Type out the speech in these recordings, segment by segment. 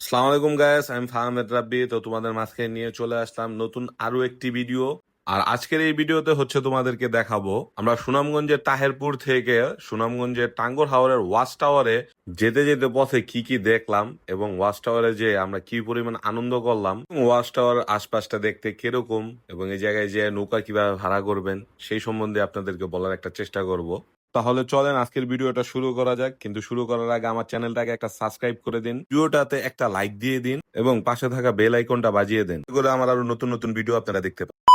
সালাম আলাইকুম গায়েস আমি ফাহমেদ রাব্বি। তো তোমাদের মাঝখানে নিয়ে চলে আসলাম নতুন আরও একটি ভিডিও আর আজকের এই ভিডিওতে হচ্ছে তোমাদেরকে দেখাবো, আমরা সুনামগঞ্জের তাহেরপুর থেকে সুনামগঞ্জের টাঙ্গর হাওরের ওয়াচ টাওয়ারে যেতে যেতে পথে কি কি দেখলাম এবং ওয়াচ টাওয়ারে যে আমরা কি পরিমাণ আনন্দ করলাম, ওয়াচ টাওয়ার আশপাশটা দেখতে কীরকম এবং এই জায়গায় যে নৌকা কীভাবে ভাড়া করবেন, সেই সম্বন্ধে আপনাদেরকে বলার একটা চেষ্টা করব। তাহলে চলেন আজকের ভিডিওটা শুরু করা যাক, কিন্তু শুরু করার আগে আমার চ্যানেলটাকে একটা সাবস্ক্রাইব করে দিন, ভিডিওটাতে একটা লাইক দিয়ে দিন এবং পাশে থাকা বেল আইকনটা বাজিয়ে দেন করে আমার আরও নতুন নতুন ভিডিও আপনারা দেখতে পাবেন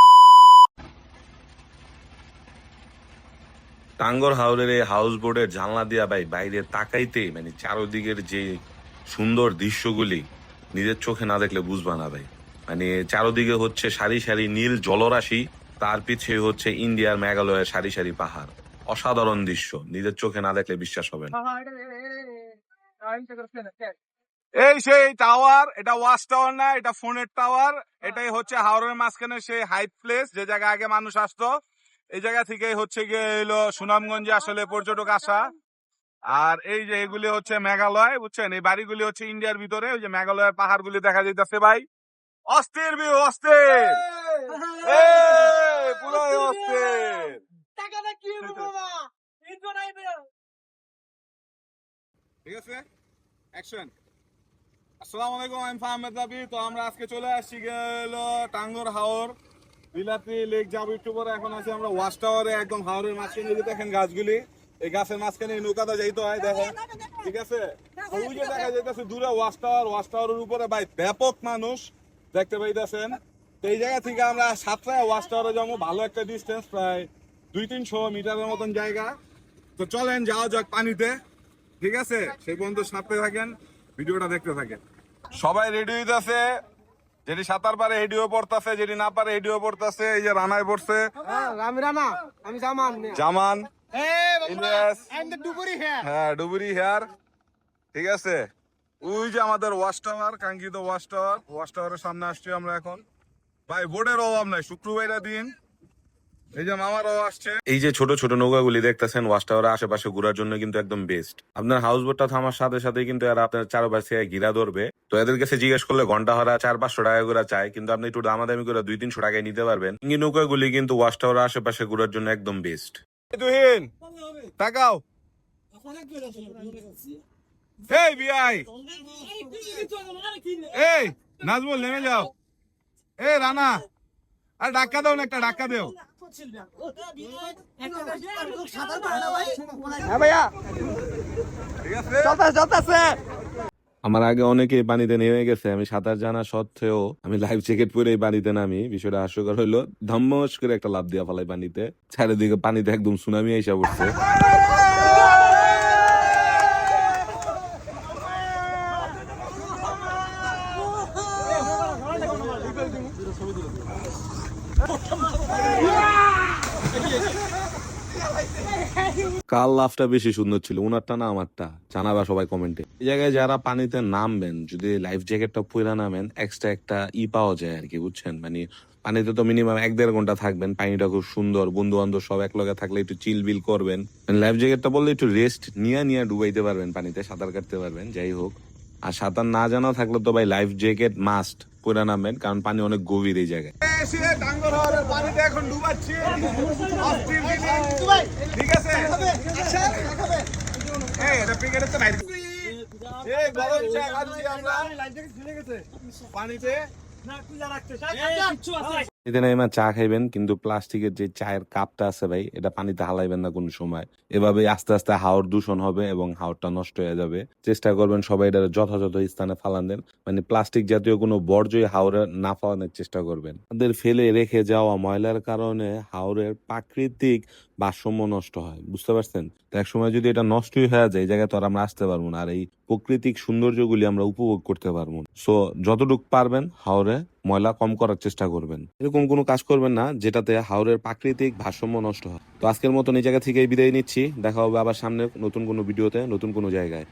টাঙ্গর হাওরের এই হাউস বোর্ডের জানলা দিয়া ভাই বাইরে তাকাইতে মানে চারোদিকের যে সুন্দর দৃশ্যগুলি নিজের চোখে না দেখলে বুঝবা না ভাই। মানে চারোদিকে হচ্ছে সারি সারি নীল জলরাশি, তার পিছে হচ্ছে ইন্ডিয়ার মেঘালয়ের সারি সারি পাহাড়। অসাধারণ দৃশ্য। নিজের চোখে না দেখলে বিশ্বাস হবে না। এই সেই টাওয়ার এটা ওয়াচ টাওয়ার না এটা ফোনের টাওয়ার। এটাই হচ্ছে হাওড়ের মাঝখানে সেই হাইট প্লেস যে জায়গা আগে মানুষ আসতো। এই জায়গা থেকে হচ্ছে গিয়ে এলো সুনামগঞ্জে আসলে পর্যটক আসা। আর এই যে এগুলি হচ্ছে মেঘালয় বুঝছেন? এই বাড়িগুলি হচ্ছে ইন্ডিয়ার ভিতরে ওই যে মেঘালয়ের পাহাড়গুলি দেখা যাইতেছে ভাই। অস্থির ভিউ অস্থির! এই, পুরোই অস্থির! ঠিক আছে? অ্যাকশন আলাইকুম তো আমরা আজকে চলে আসছি টাঙ্গর হাওর। বিলাতি লেক পরে, এখন আছি আমরা ওয়াচ টাওয়ারে, একদম হাওরের মাঝখানে। গাছগুলি, এই গাছের মাঝখানে যাইতে হয় ঠিক আছে? দেখা যাইতেছে, দূরে ওয়াচ টাওয়ার ওয়াচ টাওয়ারের উপরে ব্যাপক মানুষ দেখতে পাইতেছেন। তো এই জায়গা থেকে আমরা সাতটায় ওয়াচ টাওয়ারে যাব, ভালো একটা ডিস্টেন্স প্রায় দুই তিনশো মিটারের মতন জায়গা। তো চলেন, যাওয়া যাক পানিতে। ঠিক আছে? সেই পর্যন্ত সাথে থাকেন ভিডিওটা দেখতে থাকেন। সবাই রেডি হইতাছে? যেটি সাঁতার পারে হেডিও পড়তাছে যেটি না পারে হেডিও পড়তাছে। এই যে রানায় পড়ছে। আমি রানা আমি জামান। জামান। হ্যাঁ হ্যাঁ ডুবুরি হেয়ার। ঠিক আছে? ওই যে আমাদের ওয়াচ টাওয়ার কাঙ্ক্ষিত ওয়াচ টাওয়ার। ওয়াচ টাওয়ারের সামনে আসছি আমরা এখন। ভাই বোর্ডের অভাব নাই শুক্রবারটা দিন এই যে মামারাও আসছে। এই যে ছোট ছোট নৌকাগুলি দেখতেছেন ওয়াচ টাওয়ারের আশেপাশে ঘোরার জন্য কিন্তু একদম বেস্ট আপনার হাউস বোটটা থামার সাথে সাথে কিন্তু এরা আপনার চারপাশে ঘিরা ধরবে। তো এদের কাছে জিজ্ঞেস করলে ঘণ্টা হারা চার পাঁচশো টাকা করে চায় কিন্তু আপনি একটু দামাদামি করে দুই তিনশো টাকায় নিতে পারবেন। এই নৌকাগুলি কিন্তু ওয়াচ টাওয়ারের আশেপাশে ঘোরার জন্য একদম বেস্ট তুহিন তাকাও। এই বিআই। এই নাজমুল নেমে যাও। এ রানা আর ডাক্কা দাও না একটা ডাক্কা দেও। আমার আগে অনেকেই পানিতে নেমে গেছে, আমি সাঁতার জানা সত্ত্বেও আমি লাইফ জ্যাকেট পরে পানিতে নামি। বিষয়টা হাস্যকর হইল, ধম্মস করে একটা লাভ দিয়া ফেলাই পানিতে চারিদিকে পানিতে একদম সুনামি আইসা পড়ছে। কাল লাভটা বেশি সুন্দর ছিল? উনারটা না আমারটা? জানাবা সবাই কমেন্টে। এই জায়গায় যারা পানিতে নামবেন, যদি লাইফ জ্যাকেটটা পরে নামেন এক্সট্রা একটা ই পাওয়া যায় আর কি বুঝছেন? মানে পানিতে তো মিনিমাম এক দেড় ঘণ্টা থাকবেন, পানিটা খুব সুন্দর বন্ধু বান্ধব সব এক লগে থাকলে একটু চিল বিল করবেন। লাইফ জ্যাকেটটা বললে একটু রেস্ট নিয়ে নিয়ে ডুবাইতে পারবেন পানিতে, সাঁতার কাটতে পারবেন, যাই হোক। আর সাঁতার না জানা থাকলে তো ভাই লাইফ জ্যাকেট মাস্ট পরে নামবেন কারণ পানি অনেক গভীর এই জায়গায়। পানিতে এখন ডুবাচ্ছি। ঠিক আছে? পানিতে। এতে এমা চা খাইবেন, কিন্তু প্লাস্টিকের যে চায়ের কাপটা আছে ভাই, এটা পানিতে হালাইবেন না কোনো সময়। এভাবে আস্তে আস্তে হাওর দূষণ হবে এবং হাওরটা নষ্ট হয়ে যাবে। চেষ্টা করবেন সবাই এটা যথাযথ স্থানে ফালান দেন। মানে প্লাস্টিক জাতীয় কোনো বর্জ্যই হাওড়ে না ফালানোর চেষ্টা করবেন। তাদের ফেলে রেখে যাওয়া ময়লার কারণে হাওড়ের প্রাকৃতিক ভারসাম্য নষ্ট হয়, বুঝতে পারছেন? তো এক সময় যদি এটা নষ্টই হয়ে যায়, এই জায়গায় তো আর আমরা আসতে পারব না। আর এই প্রাকৃতিক সৌন্দর্যগুলি আমরা উপভোগ করতে পারব সো যতটুক পারবেন হাওড়ে ময়লা কম করার চেষ্টা করবেন। এরকম কোনো কাজ করবেন না, যেটাতে হাওড়ের প্রাকৃতিক ভারসাম্য নষ্ট হয়। তো আজকের মতন এই জায়গা থেকে বিদায় নিচ্ছি। দেখা হবে আবার সামনে নতুন কোনো ভিডিওতে, নতুন কোনো জায়গায়।